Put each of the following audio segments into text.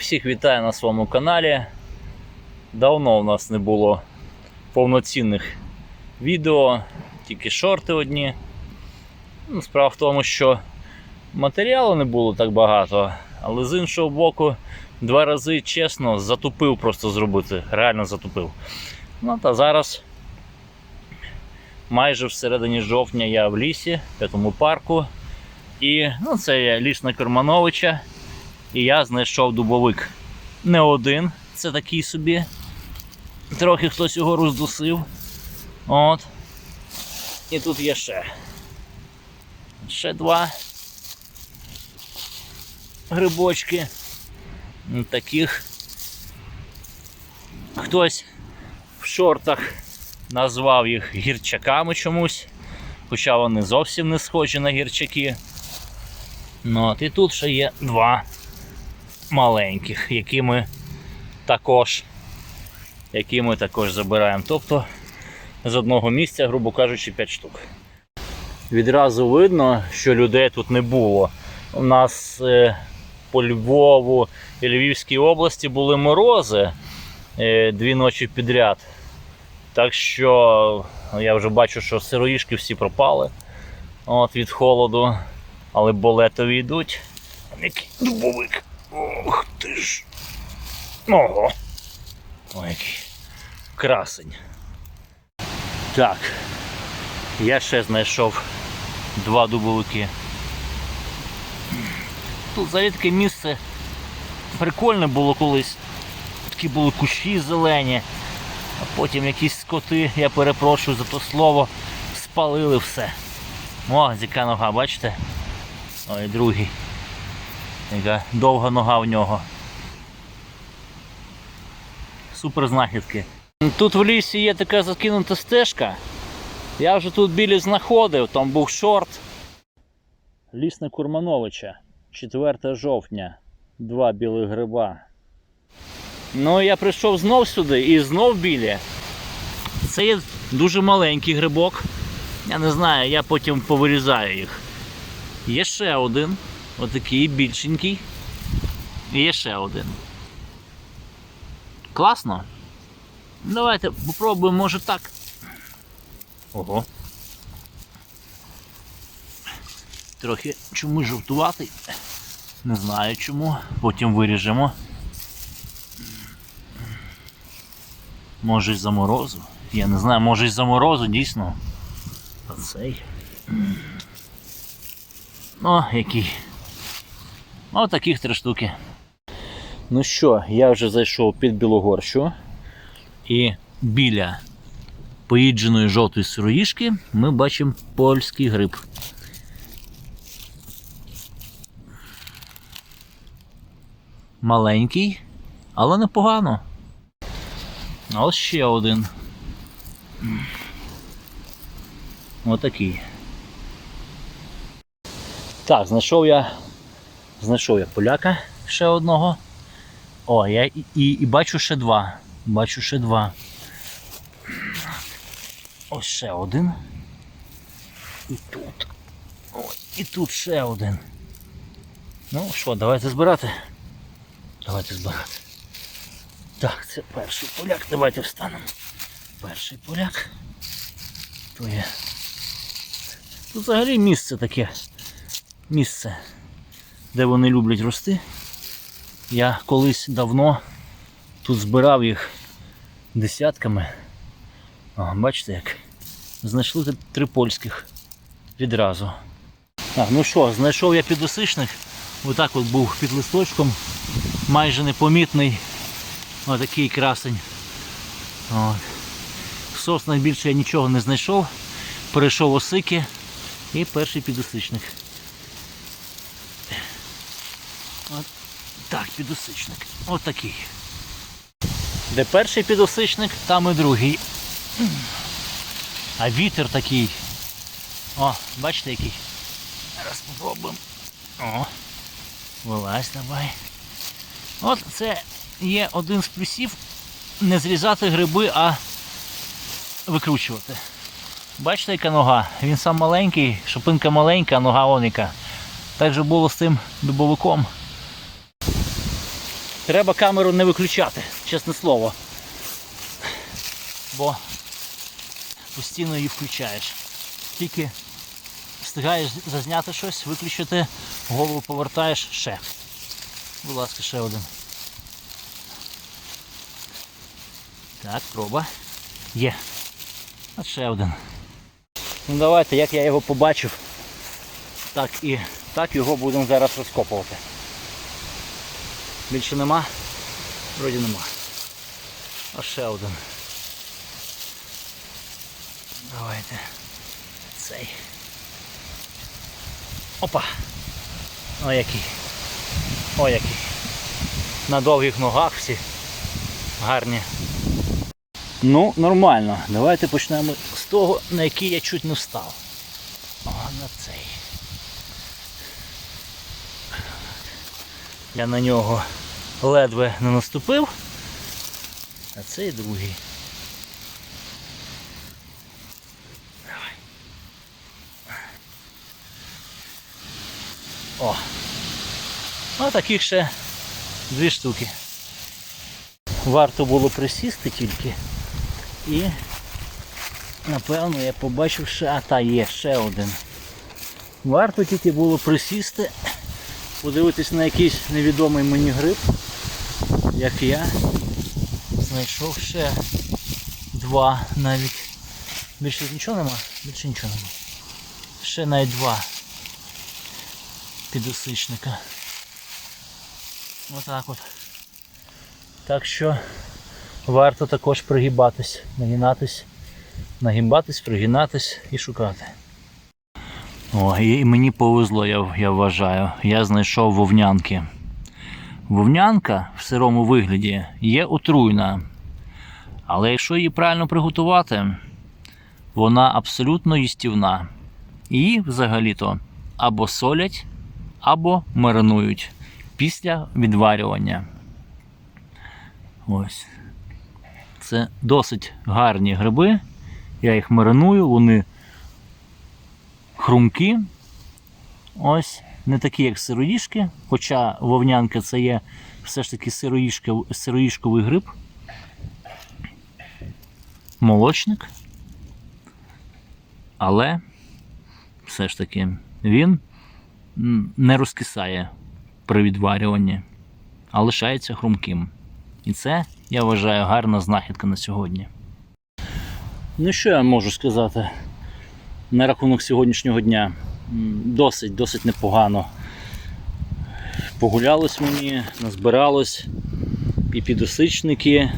Всіх вітаю на своєму каналі. Давно у нас не було повноцінних відео, тільки шорти одні. Ну, Справа в тому, що матеріалу не було так багато, але з іншого боку, два рази чесно затупив просто зробити. Реально затупив. Ну та зараз майже всередині жовтня я в лісі, в тому парку. І ну, це є ліс на Кермановича. І я знайшов дубовик. Не один, це такий собі. Трохи хтось його роздусив. От. І тут є ще. Ще два грибочки. Таких. Хтось в шортах назвав їх гірчаками чомусь. Хоча вони зовсім не схожі на гірчаки. Ну, от і тут ще є два маленьких, які ми також, які ми також забираємо. Тобто з одного місця, грубо кажучи, 5 штук. Відразу видно, що людей тут не було. У нас е, по Львову і Львівській області були морози е, дві ночі підряд. Так що я вже бачу, що сироїшки всі пропали от, від холоду, але болетові йдуть. Дубовик. Ох ти ж. Ого. Ой, який красень. Так. Я ще знайшов два дубовики. Тут таке місце прикольне було колись. Такі були кущі зелені, а потім якісь скоти, я перепрошую за то слово, спалили все. О, яка нога, бачите? Ой, другий. Яка довга нога в нього. Супер знахідки. Тут в лісі є така закинута стежка. Я вже тут білі знаходив, там був шорт. Ліс на Курмановича. 4 жовтня. Два білих гриба. Ну, я прийшов знов сюди і знов білі. Це є дуже маленький грибок. Я не знаю, я потім повирізаю їх. Є ще один. Отакий більшенький. І є ще один. Класно? Давайте попробуємо, може так. Ого. Трохи чомусь жовтуватий. Не знаю чому. Потім виріжемо. Може із-за морозу. Я не знаю, може із-за морозу, дійсно. Оцей. О, який. О, таких три штуки. Ну що, я вже зайшов під Білогорщу. І біля поїдженої жовтої сироїшки ми бачимо польський гриб. Маленький, але непогано. Ось ще один. Отакий. Так, знайшов я. Знайшов я поляка ще одного. О, я і, і, і бачу ще два. Бачу ще два. Ось ще один. І тут. О, і тут ще один. Ну що, давайте збирати. Давайте збирати. Так, це перший поляк. Давайте встанемо. Перший поляк. То є. Тут взагалі місце таке. Місце, де вони люблять рости. Я колись давно тут збирав їх десятками. О, бачите як? Знайшли три польських відразу. Так, ну що, знайшов я підосичник. Отак от був під листочком. Майже непомітний. Отакий красень. От. В соснах більше я нічого не знайшов. Перейшов осики і перший підосичник. Так, підосичник. От такий. Де перший підосичник, там і другий. А вітер такий. О, бачите який? Зараз спробуємо. О, вилазь давай. От це є один з плюсів не зрізати гриби, а викручувати. Бачите, яка нога? Він сам маленький, шипинка маленька, нога оника. Так же було з тим дубовиком. Треба камеру не виключати, чесне слово. Бо постійно її включаєш. Тільки встигаєш зазняти щось, виключити, голову повертаєш ще. Будь ласка, ще один. Так, проба. Є. А ще один. Ну давайте, як я його побачив, так і так його будемо зараз розкопувати. Більше нема? Вроді нема. А ще один. Давайте. Цей. Опа! О який. О який. На довгих ногах всі. Гарні. Ну, нормально. Давайте почнемо з того, на який я чуть не встав. О, на цей. Я на нього ледве не наступив. А цей другий. О! Ну, таких ще дві штуки. Варто було присісти тільки. І напевно я побачив ще, а та є ще один. Варто тільки було присісти, подивитись на якийсь невідомий мені гриб, як я. Знайшов ще два навіть. Більше нічого нема? Більше нічого нема. Ще навіть два підосичника. Отак от. Так що варто також пригибатись, нагинатись, нагибатись, пригинатись і шукати. О, і мені повезло, я, я вважаю. Я знайшов вовнянки. Вовнянка в сирому вигляді є отруйна. Але якщо її правильно приготувати, вона абсолютно їстівна. Її взагалі-то або солять, або маринують після відварювання. Ось. Це досить гарні гриби. Я їх мариную, вони хрумкі. Ось, не такі, як сироїшки, хоча вовнянка це є все ж таки сироїшковий гриб. Молочник. Але все ж таки він не розкисає при відварюванні, а лишається хрумким. І це, я вважаю, гарна знахідка на сьогодні. Ну, що я можу сказати на рахунок сьогоднішнього дня? Досить, досить непогано. Погулялось мені, назбиралось і підосичники,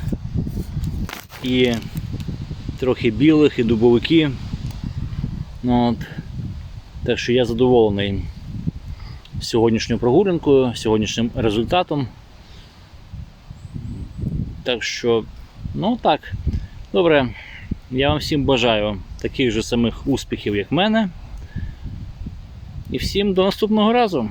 і трохи білих, і дубовики. Ну, от. Так що я задоволений сьогоднішньою прогулянкою, сьогоднішнім результатом. Так що, ну так, добре. Я вам всім бажаю таких же самих успіхів, як в мене. І всім до наступного разу.